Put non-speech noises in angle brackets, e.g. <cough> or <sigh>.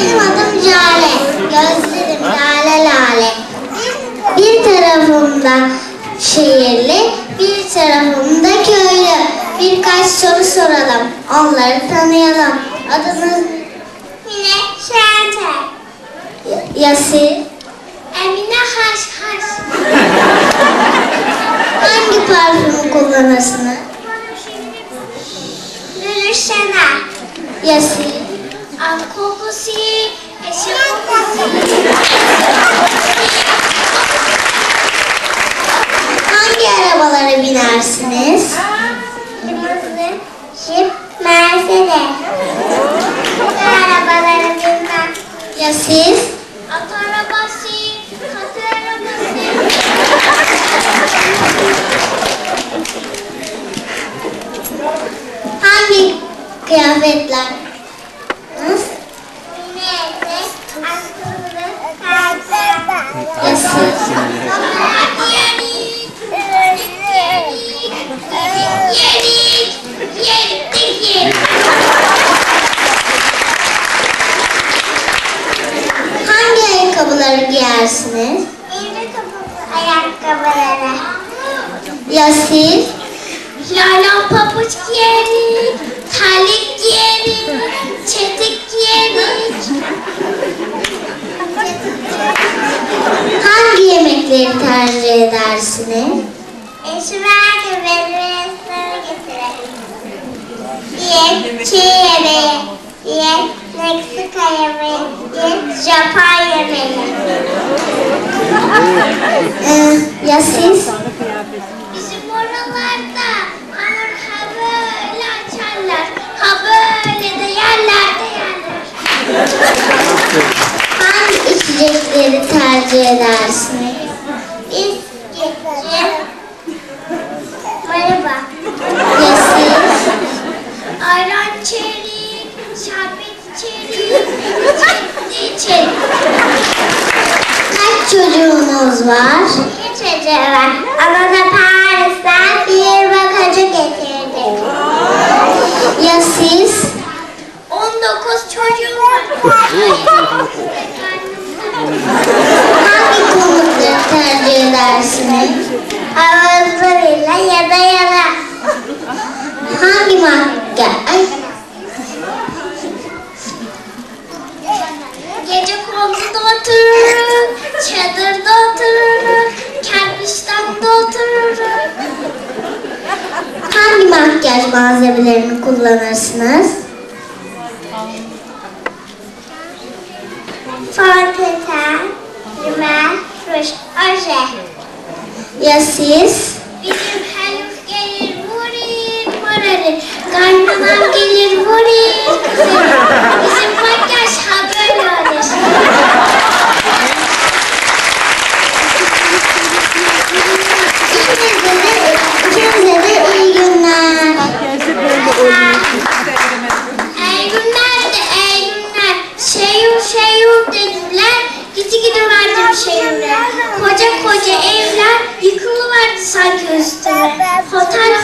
Benim adım Jale. Gözlerim lale lale. Bir tarafımda şehirli, bir tarafımda köylü. Birkaç soru soralım, onları tanıyalım. Adınız Mine Şenter. Ya siz? Emine Haş Haş. <laughs> Hangi parfümü kullanırsınız? Lülü Şener. Hangi arabalara binersiniz? Kırmızı, jip, Mercedes. Bu arabalara binmem. Ya siz? At. Hangi kıyafetler? Nasıl? Ya siz? Hangi ayakkabıları giyersiniz? Ayakkabıları. Ya siz? Yemekleri tercih edersiniz? Eşime her resmini getirelim. Çin yemeği, diye Meksika yemeği, diye Japon yemeği. ee, ya siz? Bizim oralarda hamur ha böyle açarlar, ha böyle de yerler de yerler. <laughs> Hangi içecekleri tercih edersiniz? Bisküvi. Merhaba. Ya siz? Ayran çelik, şerbet çelik, çekli çelik. Kaç çocuğunuz var? Bir çocuğu var. Ona da Paris'ten bir bakıcı getirdik. Ya siz? 19 çocuğum var. <laughs> malzemelerini kullanırsınız? Fondöten, rimel, ruj, oje. Ya siz? Bizim Haluk gelir vurir vurir. Kaynanam gelir kızır. <laughs> şeyur dediler. Gidi verdim şeyure. Koca koca evler yıkılıverdi sanki üstüme. Hotel